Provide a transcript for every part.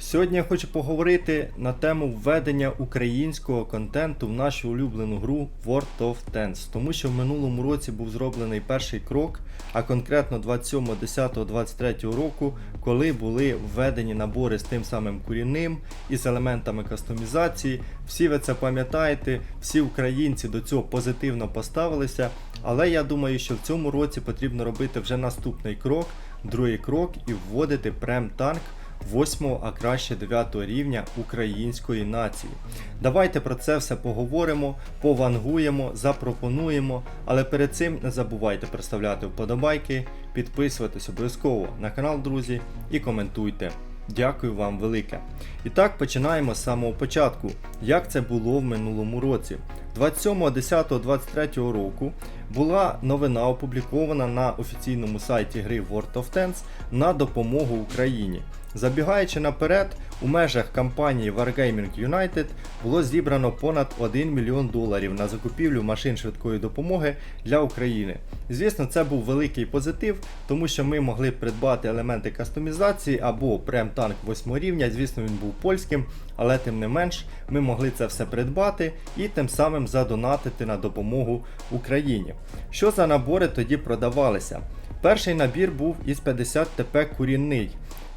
Сьогодні я хочу поговорити на тему введення українського контенту в нашу улюблену гру World of Tanks, тому що в минулому році був зроблений перший крок, а конкретно 27.10.23 року, коли були введені набори з тим самим курінним і з елементами кастомізації. Всі ви це пам'ятаєте, всі українці до цього позитивно поставилися. Але я думаю, що в цьому році потрібно робити вже наступний крок, другий крок і вводити прем-танк 8, а краще 9 рівня української нації. Давайте про це все поговоримо, повангуємо, запропонуємо, але перед цим не забувайте проставляти вподобайки, підписуватись обов'язково на канал, друзі, і коментуйте. Дякую вам велике. І так починаємо з самого початку. Як це було в минулому році? 27.10.23 року була новина опублікована на офіційному сайті гри World of Tanks на допомогу Україні. Забігаючи наперед, у межах кампанії Wargaming United було зібрано понад 1 мільйон доларів на закупівлю машин швидкої допомоги для України. Звісно, це був великий позитив, тому що ми могли придбати елементи кастомізації або прем-танк 8 рівня. Звісно, він був польським, але тим не менш ми могли це все придбати і тим самим задонатити на допомогу Україні. Що за набори тоді продавалися? Перший набір був із 50 ТП курінний.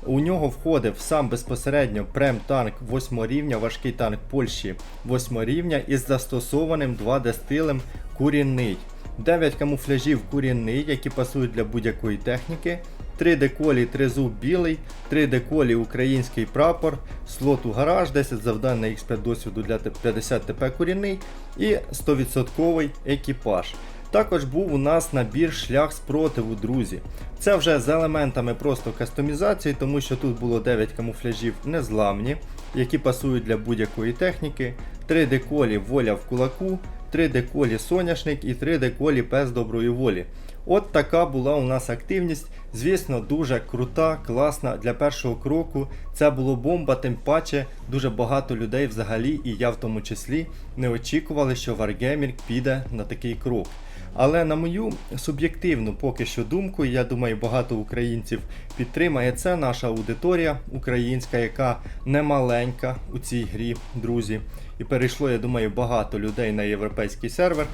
У нього входив сам безпосередньо прем-танк 8 рівня, важкий танк Польщі 8 рівня із застосованим 2D стилем курінний. 9 камуфляжів курінний, які пасують для будь-якої техніки. 3 деколі, 3 зуб білий, 3 деколі український прапор, слот у гараж, 10 завдань на X5 досвіду для 50 ТП курінний і 100% екіпаж. Також був у нас набір шлях спротиву, друзі. Це вже з елементами просто кастомізації, тому що тут було 9 камуфляжів незламні, які пасують для будь-якої техніки, 3 деколі воля в кулаку, 3 деколі соняшник і 3 деколі пес доброї волі. От така була у нас активність. Звісно, дуже крута, класна для першого кроку. Це було бомба, тим паче дуже багато людей взагалі, і я в тому числі, не очікували, що Wargaming піде на такий крок. Але на мою суб'єктивну поки що думку, я думаю, багато українців підтримає це наша аудиторія українська, яка не маленька у цій грі, друзі. І перейшло, я думаю, багато людей на європейський сервер.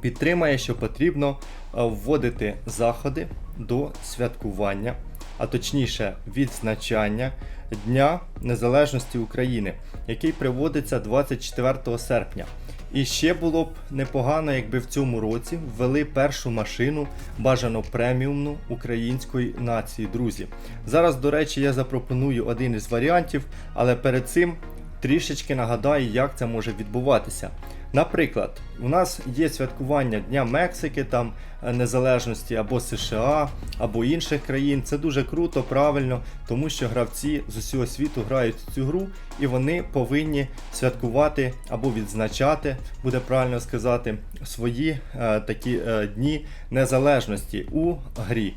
Підтримає, що потрібно е, вводити заходи до святкування, а точніше відзначання Дня Незалежності України, який приводиться 24 серпня. І ще було б непогано, якби в цьому році ввели першу машину бажано преміумну української нації, друзі. Зараз, до речі, я запропоную один із варіантів, але перед цим трішечки нагадаю, як це може відбуватися. Наприклад, у нас є святкування Дня Мексики, там е, незалежності або США, або інших країн. Це дуже круто, правильно, тому що гравці з усього світу грають цю гру і вони повинні святкувати або відзначати, буде правильно сказати, свої е, такі е, дні незалежності у грі.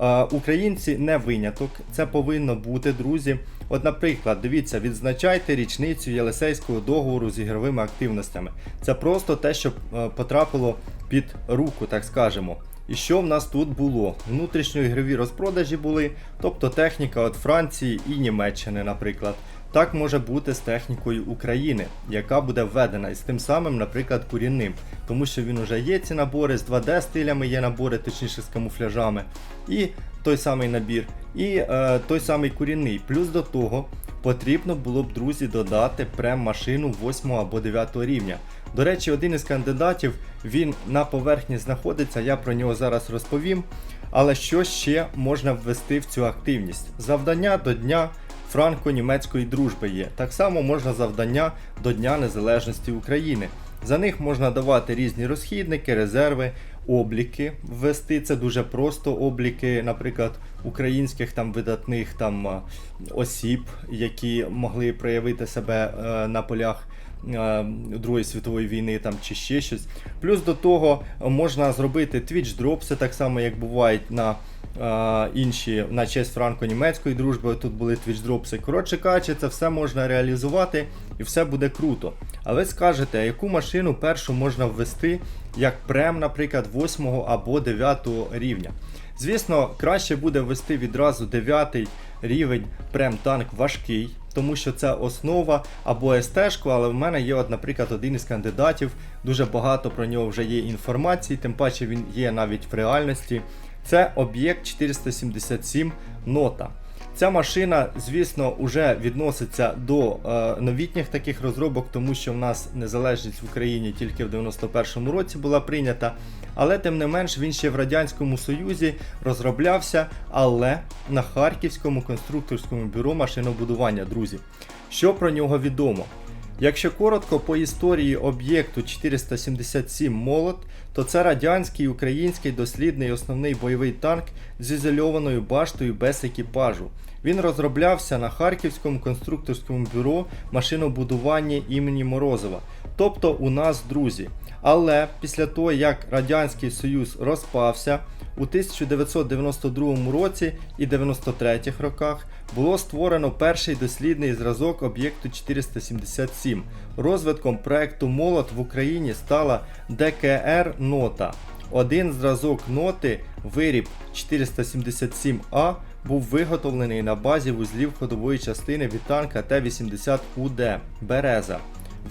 Е, Українці не виняток, це повинно бути, друзі. От, наприклад, дивіться, відзначайте річницю Єлисейського договору з ігровими активностями. Це просто те, що е, потрапило під руку, так скажемо. І що в нас тут було? Внутрішньоігрові розпродажі були, тобто техніка від Франції і Німеччини, наприклад. Так може бути з технікою України, яка буде введена і з тим самим, наприклад, курінним, тому що він вже є ці набори з 2D стилями, є набори, точніше з камуфляжами, і той самий набір, і е, той самий курінний. Плюс до того потрібно було б, друзі, додати прем-машину 8 або 9 рівня. До речі, один із кандидатів він на поверхні знаходиться, я про нього зараз розповім. Але що ще можна ввести в цю активність? Завдання до дня франко-німецької дружби є. Так само можна завдання до Дня Незалежності України. За них можна давати різні розхідники, резерви, обліки ввести. Це дуже просто обліки, наприклад, українських там видатних там осіб, які могли проявити себе е, на полях. Е, Другої світової війни там чи ще щось. Плюс до того можна зробити Twitch дропси, так само як бувають на е, інші на честь франко-німецької дружби. Тут були Twitch дропси. Коротше кажучи, це все можна реалізувати і все буде круто. А ви скажете, яку машину першу можна ввести як прем, наприклад, 8 або 9 рівня? Звісно, краще буде ввести відразу 9 рівень прем-танк важкий, тому що це основа або СТ-шку, але в мене є, от, наприклад, один із кандидатів, дуже багато про нього вже є інформації, тим паче він є навіть в реальності. Це об'єкт 477 нота. Ця машина, звісно, вже відноситься до е, новітніх таких розробок, тому що в нас незалежність в Україні тільки в 91-му році була прийнята. Але тим не менш він ще в Радянському Союзі розроблявся, але на Харківському конструкторському бюро машинобудування, друзі. Що про нього відомо? Якщо коротко по історії об'єкту 477 молот, то це радянський український дослідний основний бойовий танк з ізольованою баштою без екіпажу. Він розроблявся на Харківському конструкторському бюро машинобудування імені Морозова, тобто у нас друзі. Але після того, як Радянський Союз розпався, у 1992 році і 93 роках було створено перший дослідний зразок об'єкту 477. Розвитком проекту Молот в Україні стала ДКР Нота. Один зразок ноти виріб 477А був виготовлений на базі вузлів ходової частини від танка Т-80УД Береза.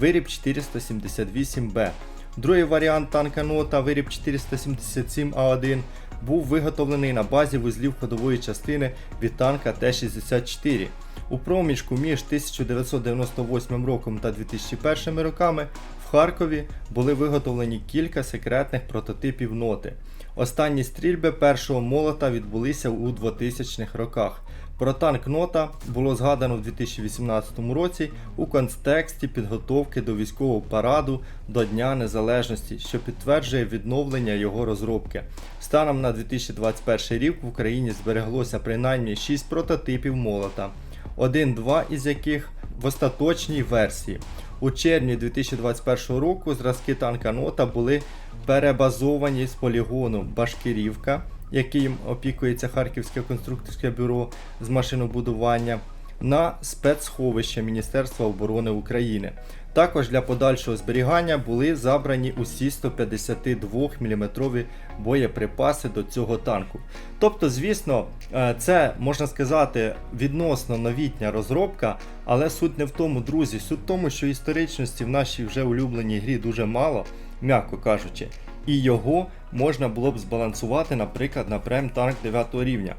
Виріб 478Б. Другий варіант танка нота виріб 477А1 був виготовлений на базі вузлів ходової частини від танка Т-64. У проміжку між 1998 роком та 2001 роками в Харкові були виготовлені кілька секретних прототипів ноти. Останні стрільби першого молота відбулися у 2000-х роках. Про танк нота було згадано в 2018 році у контексті підготовки до військового параду до Дня Незалежності, що підтверджує відновлення його розробки. Станом на 2021 рік в Україні збереглося принаймні 6 прототипів молота, один-два із яких в остаточній версії. У червні 2021 року зразки танка нота були перебазовані з полігону Башкирівка, яким опікується Харківське конструкторське бюро з машинобудування, на спецсховище Міністерства оборони України. Також для подальшого зберігання були забрані усі 152 мм боєприпаси до цього танку. Тобто, звісно, е, це можна сказати відносно новітня розробка, але суть не в тому, друзі, суть в тому, що історичності в нашій вже улюбленій грі дуже мало, м'яко кажучи, і його можна було б збалансувати, наприклад, на прем танк 9 рівня.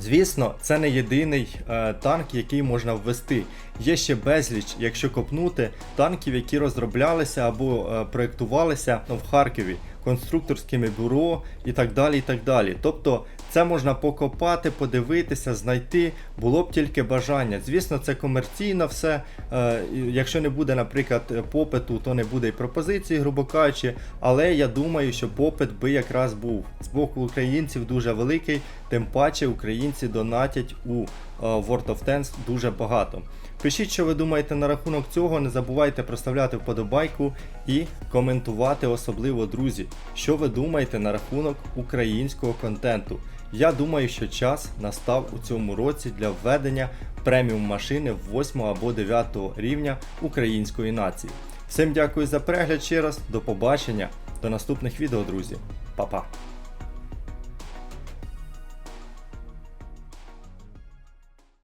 Звісно, це не єдиний е, танк, який можна ввести. Є ще безліч, якщо копнути, танків, які розроблялися або е, проєктувалися в Харкові конструкторськими бюро і так далі. і так далі. Тобто це можна покопати, подивитися, знайти, було б тільки бажання. Звісно, це комерційно все. Е, якщо не буде, наприклад, попиту, то не буде і пропозиції, грубо кажучи. Але я думаю, що попит би якраз був. З боку українців дуже великий, тим паче українці донатять у World of Tanks дуже багато. Пишіть, що ви думаєте на рахунок цього. Не забувайте проставляти вподобайку і коментувати, особливо друзі, що ви думаєте на рахунок українського контенту. Я думаю, що час настав у цьому році для введення преміум машини 8 або 9 рівня української нації. Всім дякую за перегляд ще раз, до побачення, до наступних відео, друзі. Па-па!